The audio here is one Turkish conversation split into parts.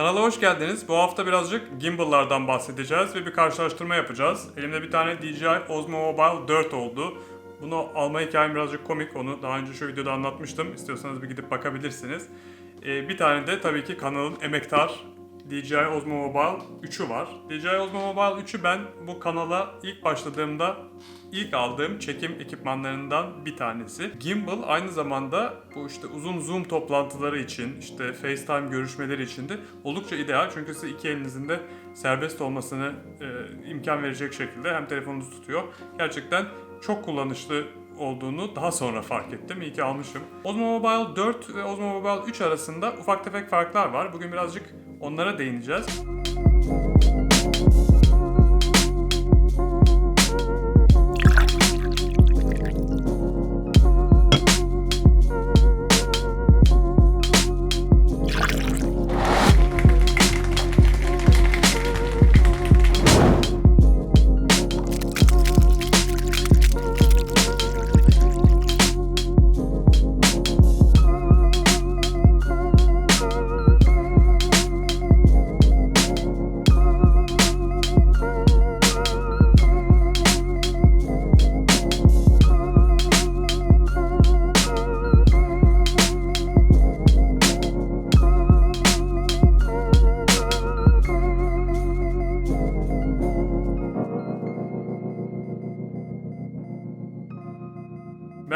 Kanala hoş geldiniz. Bu hafta birazcık gimbal'lardan bahsedeceğiz ve bir karşılaştırma yapacağız. Elimde bir tane DJI Osmo Mobile 4 oldu. Bunu alma hikayem birazcık komik. Onu daha önce şu videoda anlatmıştım. İstiyorsanız bir gidip bakabilirsiniz. Ee, bir tane de tabii ki kanalın emektar DJI Osmo Mobile 3'ü var. DJI Osmo Mobile 3'ü ben bu kanala ilk başladığımda ilk aldığım çekim ekipmanlarından bir tanesi. Gimbal aynı zamanda bu işte uzun zoom toplantıları için, işte FaceTime görüşmeleri için de oldukça ideal. Çünkü size iki elinizin de serbest olmasını e, imkan verecek şekilde hem telefonunuzu tutuyor. Gerçekten çok kullanışlı olduğunu daha sonra fark ettim. İyi ki almışım. Osmo Mobile 4 ve Osmo Mobile 3 arasında ufak tefek farklar var. Bugün birazcık onlara değineceğiz.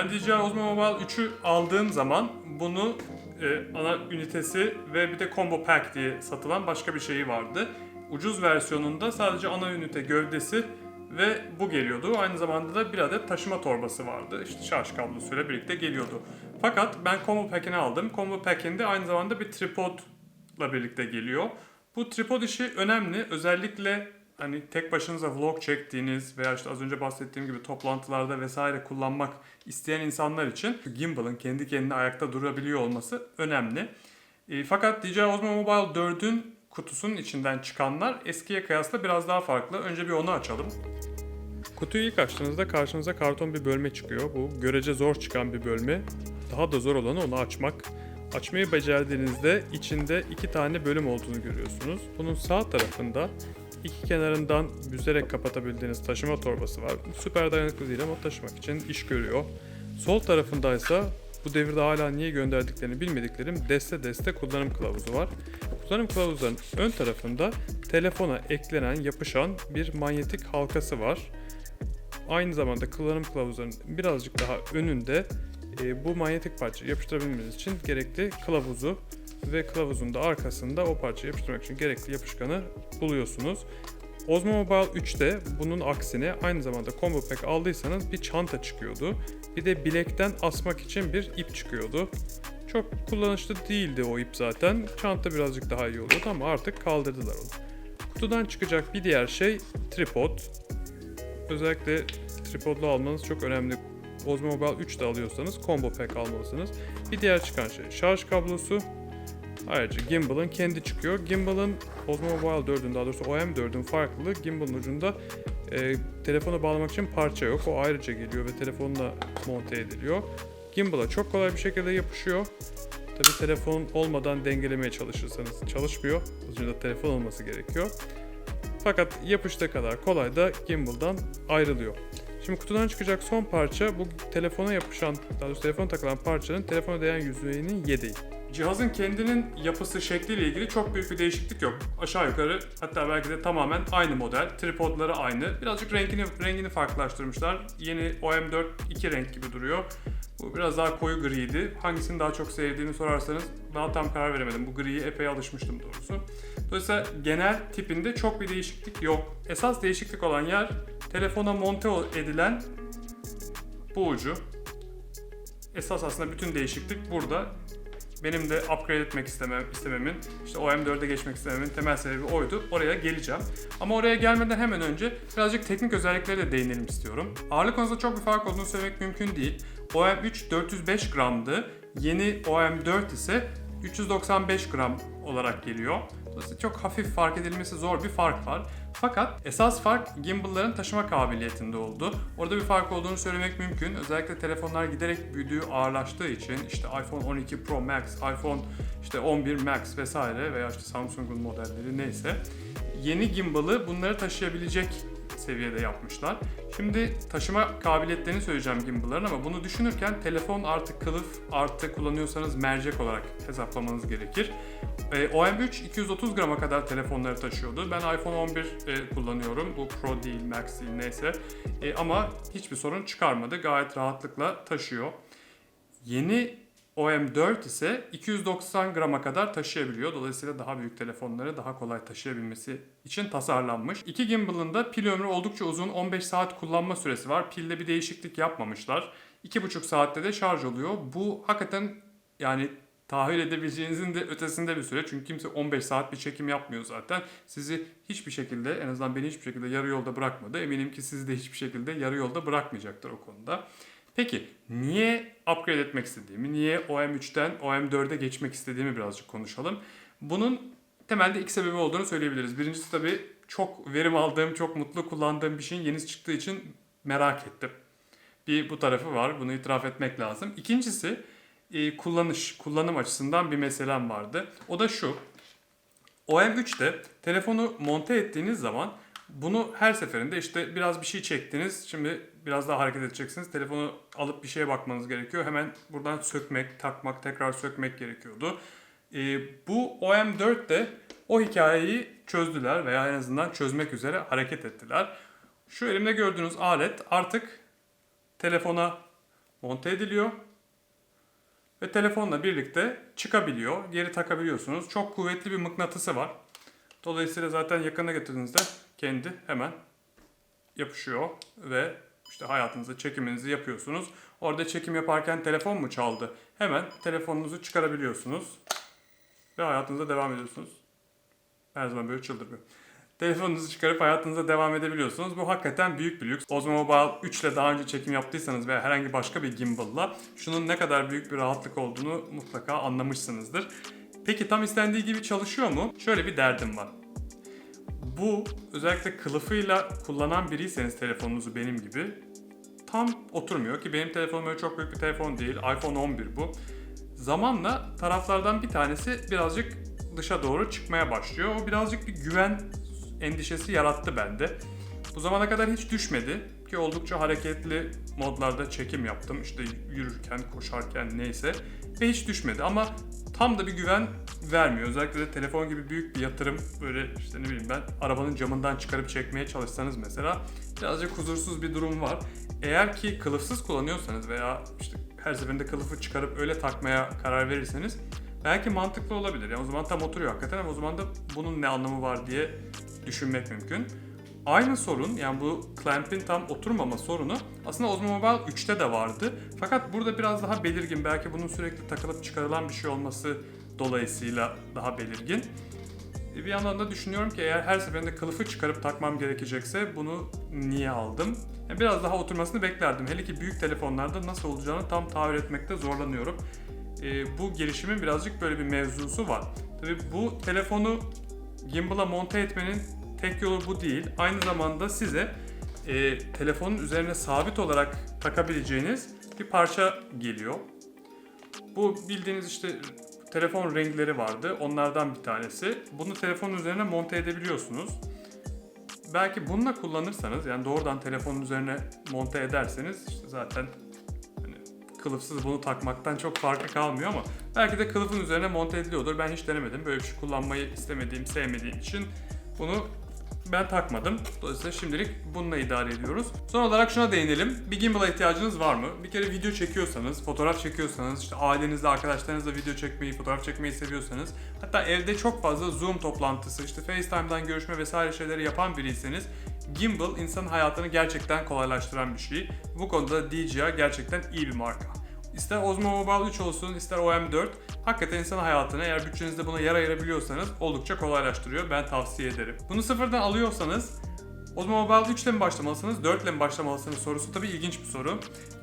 Ben DJI Osmo Mobile 3'ü aldığım zaman bunu e, ana ünitesi ve bir de combo pack diye satılan başka bir şeyi vardı. Ucuz versiyonunda sadece ana ünite gövdesi ve bu geliyordu. Aynı zamanda da bir adet taşıma torbası vardı. İşte şarj kablosuyla birlikte geliyordu. Fakat ben combo pack'ini aldım. Combo pack'inde aynı zamanda bir tripodla birlikte geliyor. Bu tripod işi önemli. Özellikle hani tek başınıza vlog çektiğiniz veya işte az önce bahsettiğim gibi toplantılarda vesaire kullanmak isteyen insanlar için gimbal'ın kendi kendine ayakta durabiliyor olması önemli. E, fakat DJI Osmo Mobile 4'ün kutusunun içinden çıkanlar eskiye kıyasla biraz daha farklı. Önce bir onu açalım. Kutuyu ilk açtığınızda karşınıza karton bir bölme çıkıyor. Bu görece zor çıkan bir bölme. Daha da zor olanı onu açmak. Açmayı becerdiğinizde içinde iki tane bölüm olduğunu görüyorsunuz. Bunun sağ tarafında iki kenarından büzerek kapatabildiğiniz taşıma torbası var. Süper dayanıklı değil ama taşımak için iş görüyor. Sol tarafındaysa bu devirde hala niye gönderdiklerini bilmediklerim deste deste kullanım kılavuzu var. Kullanım kılavuzlarının ön tarafında telefona eklenen yapışan bir manyetik halkası var. Aynı zamanda kullanım kılavuzlarının birazcık daha önünde e, bu manyetik parçayı yapıştırabilmeniz için gerekli kılavuzu ve kılavuzun da arkasında o parçayı yapıştırmak için gerekli yapışkanı buluyorsunuz. Osmo Mobile 3'te bunun aksine aynı zamanda combo pack aldıysanız bir çanta çıkıyordu. Bir de bilekten asmak için bir ip çıkıyordu. Çok kullanışlı değildi o ip zaten. Çanta birazcık daha iyi oluyordu ama artık kaldırdılar onu. Kutudan çıkacak bir diğer şey tripod. Özellikle tripodlu almanız çok önemli. Osmo Mobile 3 de alıyorsanız combo pack almalısınız. Bir diğer çıkan şey şarj kablosu. Ayrıca gimbal'ın kendi çıkıyor. Gimbal'ın Osmo Mobile 4'ün daha doğrusu OM4'ün farklılığı gimbal'ın ucunda e, telefona bağlamak için parça yok. O ayrıca geliyor ve telefonla monte ediliyor. Gimbal'a çok kolay bir şekilde yapışıyor. Tabi telefon olmadan dengelemeye çalışırsanız çalışmıyor. Ucunda telefon olması gerekiyor. Fakat yapıştığı kadar kolay da gimbal'dan ayrılıyor. Şimdi kutudan çıkacak son parça bu telefona yapışan, daha doğrusu telefona takılan parçanın telefona değen yüzeyinin yedeği. Cihazın kendinin yapısı, şekliyle ilgili çok büyük bir değişiklik yok. Aşağı yukarı hatta belki de tamamen aynı model. Tripodları aynı. Birazcık rengini rengini farklılaştırmışlar. Yeni OM4 iki renk gibi duruyor. Bu biraz daha koyu griydi. Hangisini daha çok sevdiğimi sorarsanız daha tam karar veremedim. Bu griye epey alışmıştım doğrusu. Dolayısıyla genel tipinde çok bir değişiklik yok. Esas değişiklik olan yer telefona monte edilen bu ucu. Esas aslında bütün değişiklik burada. Benim de upgrade etmek istemem, istememin, işte OM4'e geçmek istememin temel sebebi oydu. Oraya geleceğim. Ama oraya gelmeden hemen önce birazcık teknik özelliklere de değinelim istiyorum. Ağırlık konusunda çok bir fark olduğunu söylemek mümkün değil. OM3 405 gramdı. Yeni OM4 ise 395 gram olarak geliyor. Dolayısıyla çok hafif fark edilmesi zor bir fark var. Fakat esas fark gimbal'ların taşıma kabiliyetinde oldu. Orada bir fark olduğunu söylemek mümkün. Özellikle telefonlar giderek büyüdüğü, ağırlaştığı için işte iPhone 12 Pro Max, iPhone işte 11 Max vesaire veya işte Samsung'un modelleri neyse yeni gimbal'ı bunları taşıyabilecek seviyede yapmışlar. Şimdi taşıma kabiliyetlerini söyleyeceğim gimbal'ların ama bunu düşünürken telefon artı kılıf artı kullanıyorsanız mercek olarak hesaplamanız gerekir. E, OM3 230 grama kadar telefonları taşıyordu. Ben iPhone 11 e, kullanıyorum. Bu Pro değil, Max değil neyse. E, ama hiçbir sorun çıkarmadı. Gayet rahatlıkla taşıyor. Yeni OM4 ise 290 grama kadar taşıyabiliyor. Dolayısıyla daha büyük telefonları daha kolay taşıyabilmesi için tasarlanmış. İki gimbal'ın da pil ömrü oldukça uzun 15 saat kullanma süresi var. Pilde bir değişiklik yapmamışlar. 2,5 saatte de şarj oluyor. Bu hakikaten yani tahayyül edebileceğinizin de ötesinde bir süre. Çünkü kimse 15 saat bir çekim yapmıyor zaten. Sizi hiçbir şekilde en azından beni hiçbir şekilde yarı yolda bırakmadı. Eminim ki sizi de hiçbir şekilde yarı yolda bırakmayacaktır o konuda. Peki niye upgrade etmek istediğimi, niye OM3'ten OM4'e geçmek istediğimi birazcık konuşalım. Bunun temelde iki sebebi olduğunu söyleyebiliriz. Birincisi tabii çok verim aldığım, çok mutlu kullandığım bir şeyin yenisi çıktığı için merak ettim. Bir bu tarafı var, bunu itiraf etmek lazım. İkincisi e, kullanış, kullanım açısından bir meselem vardı. O da şu, OM3'te telefonu monte ettiğiniz zaman bunu her seferinde işte biraz bir şey çektiniz. Şimdi biraz daha hareket edeceksiniz. Telefonu alıp bir şeye bakmanız gerekiyor. Hemen buradan sökmek, takmak, tekrar sökmek gerekiyordu. Ee, bu OM4'te o hikayeyi çözdüler veya en azından çözmek üzere hareket ettiler. Şu elimde gördüğünüz alet artık telefona monte ediliyor ve telefonla birlikte çıkabiliyor. Geri takabiliyorsunuz. Çok kuvvetli bir mıknatısı var. Dolayısıyla zaten yakına getirdiğinizde kendi hemen yapışıyor ve işte hayatınızda çekiminizi yapıyorsunuz. Orada çekim yaparken telefon mu çaldı? Hemen telefonunuzu çıkarabiliyorsunuz ve hayatınıza devam ediyorsunuz. Her zaman böyle çıldırmıyor. Telefonunuzu çıkarıp hayatınıza devam edebiliyorsunuz. Bu hakikaten büyük bir lüks. Osmo Mobile 3 ile daha önce çekim yaptıysanız veya herhangi başka bir gimbal'la şunun ne kadar büyük bir rahatlık olduğunu mutlaka anlamışsınızdır. Peki tam istendiği gibi çalışıyor mu? Şöyle bir derdim var. Bu özellikle kılıfıyla kullanan biriyseniz telefonunuzu benim gibi tam oturmuyor ki benim telefonum öyle çok büyük bir telefon değil. iPhone 11 bu. Zamanla taraflardan bir tanesi birazcık dışa doğru çıkmaya başlıyor. O birazcık bir güven endişesi yarattı bende. Bu zamana kadar hiç düşmedi ki oldukça hareketli modlarda çekim yaptım. İşte yürürken, koşarken neyse ve hiç düşmedi ama tam da bir güven vermiyor. Özellikle de telefon gibi büyük bir yatırım böyle işte ne bileyim ben arabanın camından çıkarıp çekmeye çalışsanız mesela birazcık huzursuz bir durum var. Eğer ki kılıfsız kullanıyorsanız veya işte her seferinde kılıfı çıkarıp öyle takmaya karar verirseniz belki mantıklı olabilir. Yani o zaman tam oturuyor hakikaten ama o zaman da bunun ne anlamı var diye düşünmek mümkün. Aynı sorun yani bu clamp'in tam oturmama sorunu aslında Osmo Mobile 3'te de vardı. Fakat burada biraz daha belirgin. Belki bunun sürekli takılıp çıkarılan bir şey olması dolayısıyla daha belirgin. Bir yandan da düşünüyorum ki eğer her seferinde kılıfı çıkarıp takmam gerekecekse bunu niye aldım? Yani biraz daha oturmasını beklerdim. Hele ki büyük telefonlarda nasıl olacağını tam tahayyül etmekte zorlanıyorum. Ee, bu gelişimin birazcık böyle bir mevzusu var. Tabii bu telefonu gimbal'a monte etmenin tek yolu bu değil. Aynı zamanda size e, telefonun üzerine sabit olarak takabileceğiniz bir parça geliyor. Bu bildiğiniz işte telefon renkleri vardı. Onlardan bir tanesi. Bunu telefonun üzerine monte edebiliyorsunuz. Belki bununla kullanırsanız yani doğrudan telefonun üzerine monte ederseniz işte zaten hani kılıfsız bunu takmaktan çok farkı kalmıyor ama belki de kılıfın üzerine monte ediliyordur. Ben hiç denemedim. Böyle bir şey kullanmayı istemediğim, sevmediğim için bunu ben takmadım. Dolayısıyla şimdilik bununla idare ediyoruz. Son olarak şuna değinelim. Bir gimbal'a ihtiyacınız var mı? Bir kere video çekiyorsanız, fotoğraf çekiyorsanız, işte ailenizle, arkadaşlarınızla video çekmeyi, fotoğraf çekmeyi seviyorsanız, hatta evde çok fazla Zoom toplantısı, işte FaceTime'dan görüşme vesaire şeyleri yapan biriyseniz Gimbal insanın hayatını gerçekten kolaylaştıran bir şey. Bu konuda DJI gerçekten iyi bir marka. İster Osmo Mobile 3 olsun, ister OM4 hakikaten insan hayatını eğer bütçenizde buna yer ayırabiliyorsanız oldukça kolaylaştırıyor. Ben tavsiye ederim. Bunu sıfırdan alıyorsanız Osmo Mobile 3 ile mi başlamalısınız, 4 ile mi başlamalısınız sorusu tabii ilginç bir soru.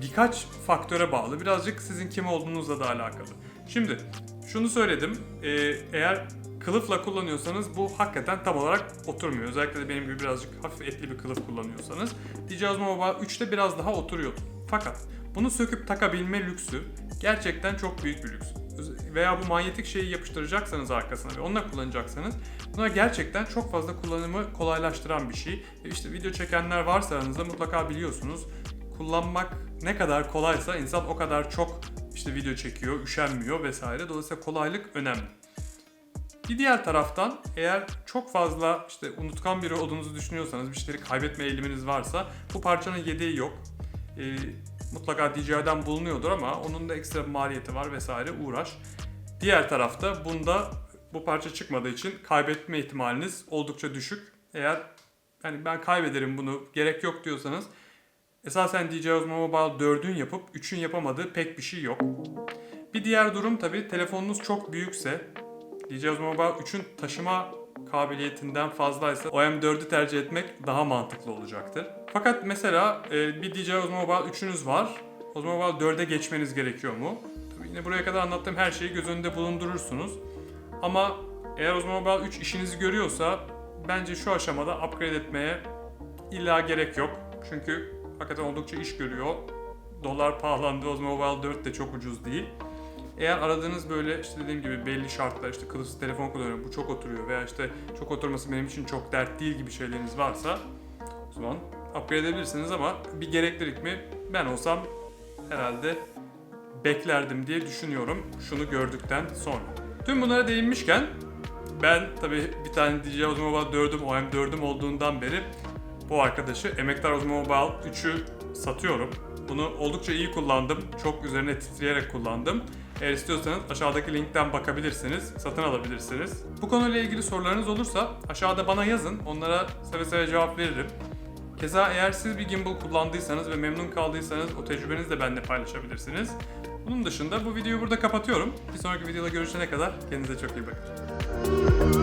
Birkaç faktöre bağlı. Birazcık sizin kim olduğunuzla da alakalı. Şimdi Şunu söyledim. e, eğer kılıfla kullanıyorsanız bu hakikaten tam olarak oturmuyor. Özellikle de benim gibi birazcık hafif etli bir kılıf kullanıyorsanız. DJI Osmo Mobile 3'te biraz daha oturuyor. Fakat bunu söküp takabilme lüksü gerçekten çok büyük bir lüks. Veya bu manyetik şeyi yapıştıracaksanız arkasına ve onunla kullanacaksanız buna gerçekten çok fazla kullanımı kolaylaştıran bir şey. E İşte video çekenler varsa aranızda mutlaka biliyorsunuz. Kullanmak ne kadar kolaysa insan o kadar çok işte video çekiyor, üşenmiyor vesaire. Dolayısıyla kolaylık önemli. Bir diğer taraftan eğer çok fazla işte unutkan biri olduğunuzu düşünüyorsanız, bir şeyleri kaybetme eğiliminiz varsa bu parçanın yedeği yok. Ee, mutlaka DJI'den bulunuyordur ama onun da ekstra bir maliyeti var vesaire uğraş. Diğer tarafta bunda bu parça çıkmadığı için kaybetme ihtimaliniz oldukça düşük. Eğer hani ben kaybederim bunu gerek yok diyorsanız esasen DJI Osmo Mobile 4'ün yapıp 3'ün yapamadığı pek bir şey yok. Bir diğer durum tabi telefonunuz çok büyükse DJI Osmo Mobile 3'ün taşıma kabiliyetinden fazlaysa OM4'ü tercih etmek daha mantıklı olacaktır. Fakat mesela e, bir DJI Osmo Mobile 3'ünüz var. Osmo Mobile 4'e geçmeniz gerekiyor mu? Tabii yine buraya kadar anlattığım her şeyi göz önünde bulundurursunuz. Ama eğer Osmo Mobile 3 işinizi görüyorsa bence şu aşamada upgrade etmeye illa gerek yok. Çünkü hakikaten oldukça iş görüyor. Dolar pahalandı, Osmo Mobile 4 de çok ucuz değil. Eğer aradığınız böyle işte dediğim gibi belli şartlar işte kılıfsız telefon kullanıyorum bu çok oturuyor veya işte çok oturması benim için çok dert değil gibi şeyleriniz varsa o zaman upgrade edebilirsiniz ama bir gereklilik mi? Ben olsam herhalde beklerdim diye düşünüyorum şunu gördükten sonra. Tüm bunlara değinmişken ben tabi bir tane DJI Osmo Mobile 4'üm OM4'üm olduğundan beri bu arkadaşı Emektar Osmo Mobile 3'ü satıyorum. Bunu oldukça iyi kullandım. Çok üzerine titreyerek kullandım. Eğer istiyorsanız aşağıdaki linkten bakabilirsiniz, satın alabilirsiniz. Bu konuyla ilgili sorularınız olursa aşağıda bana yazın. Onlara seve seve cevap veririm. Keza eğer siz bir gimbal kullandıysanız ve memnun kaldıysanız o tecrübenizi de benimle paylaşabilirsiniz. Bunun dışında bu videoyu burada kapatıyorum. Bir sonraki videoda görüşene kadar kendinize çok iyi bakın.